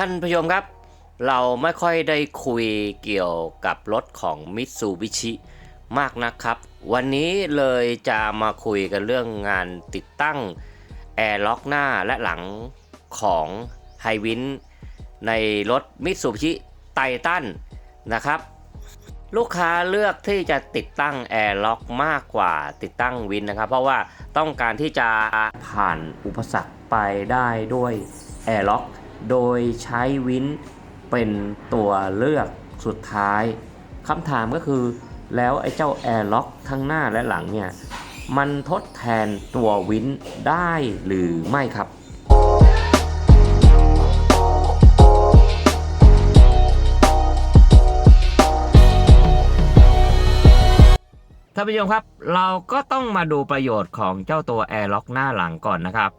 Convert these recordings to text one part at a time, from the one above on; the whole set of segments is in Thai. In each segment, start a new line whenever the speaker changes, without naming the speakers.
ท่านผู้ชมครับ เราไม่ค่อยได้คุยเกี่ยวกับรถของมิตซูบิชิมากนะครับ วันนี้เลยจะมาคุยกันเรื่องงานติดตั้งแอร์ล็อกหน้าและหลังของไฮวินในรถมิตซูบิชิไททันนะครับ ลูกค้าเลือกที่จะติดตั้งแอร์ล็อกมากกว่าติดตั้งวินนะครับ เพราะว่าต้องการที่จะผ่านอุปสรรคไปได้ด้วยแอร์ล็อก โดยใช้วินเป็นตัวเลือกสุดท้ายคำถามก็คือ แล้วไอ้เจ้าแอร์ล็อกทั้งหน้าและหลังเนี่ยมันทดแทนตัววินได้หรือไม่ครับท่านผู้ชมครับ เราก็ต้องมาดูประโยชน์ของเจ้าตัวแอร์ล็อกหน้าหลังก่อนนะครับ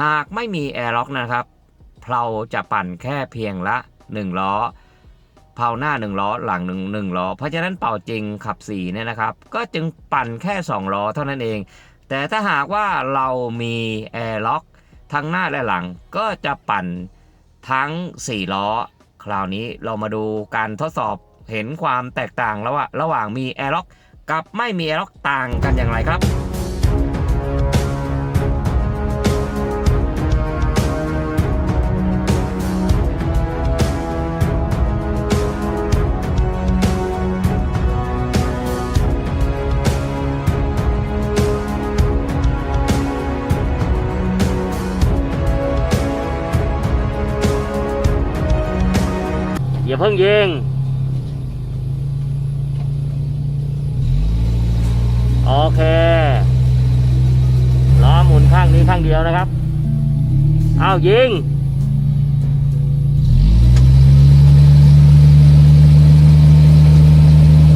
หากไม่มีแอร์ล็อกนะครับ เราจะปั่นแค่เพียงละ 1 ล้อเผาหน้า 1 ล้อหลัง1 1ล้อ เพราะฉะนั้นเป่าจริงขับ4เนี่ยนะครับ ก็จึงปั่นแค่ 2 ล้อเท่านั้นเอง แต่ถ้าหากว่าเรามีแอร์ล็อกทั้งหน้าและหลังก็จะปั่นทั้ง 4 ล้อ คราวนี้เรามาดูการทดสอบเห็นความแตกต่างระหว่างมีแอร์ล็อกกับไม่มีแอร์ล็อกต่างกันอย่างไรครับ อย่าเพิ่งยิงโอเคล้อหมุนข้างนี้ข้างเดียวนะครับ เอายิง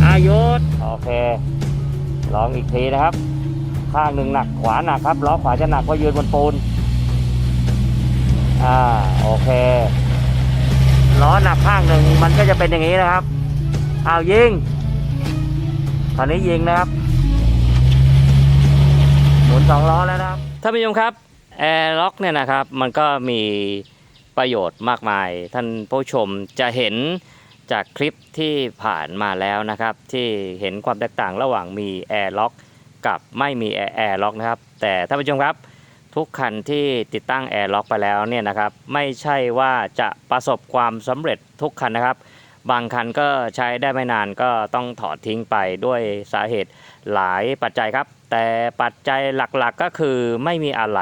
อายุดโอเค ลองอีกทีนะครับ ข้างหนึ่งหนักขวาหนักครับล้อขวาจะหนักเพราะยืนบนปูน อ่า โอเค ล้อหนักข้างหนึ่งมันก็จะเป็นอย่างนี้นะครับ เอายิงตอนนี้ยิงนะครับ หมุนสองล้อแล้วนะครับท่านผู้ชมครับแอร์ล็อกเนี่ยนะครับ มันก็มีประโยชน์มากมาย ท่านผู้ชมจะเห็นจากคลิปที่ผ่านมาแล้วนะครับ ที่เห็นความแตกต่างระหว่างมีแอร์ล็อกกับไม่มีแอร์ล็อกนะครับ แต่ท่านผู้ชมครับ ทุกคันที่ติดตั้งแอร์ล็อกไปแล้วเนี่ยนะครับไม่ใช่ว่าจะประสบความสำเร็จทุกคันนะครับ บางคันก็ใช้ได้ไม่นานก็ต้องถอดทิ้งไปด้วยสาเหตุหลายปัจจัยครับ แต่ปัจจัยหลักๆก็คือไม่มีอะไร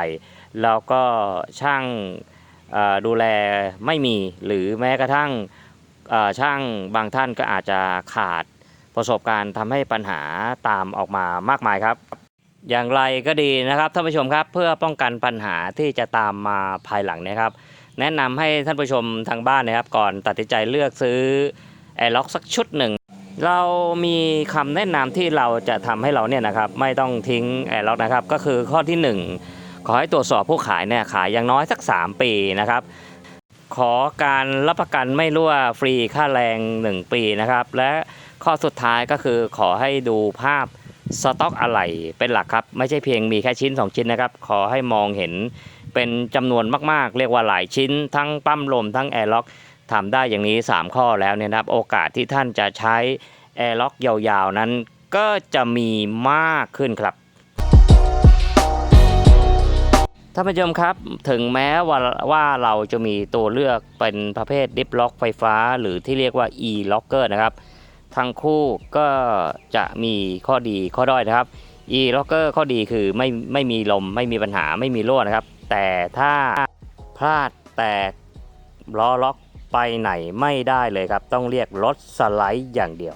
แล้วก็ช่างดูแลไม่มีหรือแม้กระทั่งช่างบางท่านก็อาจจะขาดประสบการณ์ทำให้ปัญหาตามออกมามากมายครับ อย่างไรก็ดีนะครับท่านผู้ชมครับเพื่อป้องกันปัญหาที่จะตามมาภายหลังเนะครับ แนะนำให้ท่านผู้ชมทางบ้านนะครับ ก่อนตัดสินใจเลือกซื้อแอร์ล็อกสักชุดหนึ่ง เรามีคำแนะนำที่เราจะทำให้เราเนี่ยนะครับ ไม่ต้องทิ้งแอร์ล็อกนะครับ ก็คือข้อที่ 1 ขอให้ตรวจสอบผู้ขายเนี่ยขายอย่างน้อยสัก 3 ปีนะครับ ขอการรับประกันไม่รั่วฟรีค่าแรง 1 ปีนะครับ และข้อสุดท้ายก็คือขอให้ดูภาพ สต็อกอะไหล่เป็นหลักครับ ไม่ใช่เพียงมีแค่ชิ้น 2 ชิ้นนะครับ ขอให้มองเห็นเป็นจำนวนมากๆ เรียกว่าหลายชิ้น ทั้งปั๊มลมทั้งแอร์ล็อกทำได้อย่างนี้ 3 ข้อแล้วเนี่ยนะครับ โอกาสที่ท่านจะใช้แอร์ล็อกยาวๆ นั้นก็จะมีมากขึ้นครับท่านผู้ชมครับ ถึงแม้ว่าว่าเราจะมีตัวเลือกเป็นประเภทดิฟล็อกไฟฟ้า หรือที่เรียกว่า e-locker นะครับ ทั้งคู่ก็จะมีข้อดีข้อด้อยนะครับ e-locker ข้อดีคือไม่ไม่มีลมไม่มีปัญหาไม่มีรั่วนะครับ แต่ถ้าพลาดแตกล้อล็อกไปไหนไม่ได้เลยครับ ต้องเรียกรถสไลด์อย่างเดียว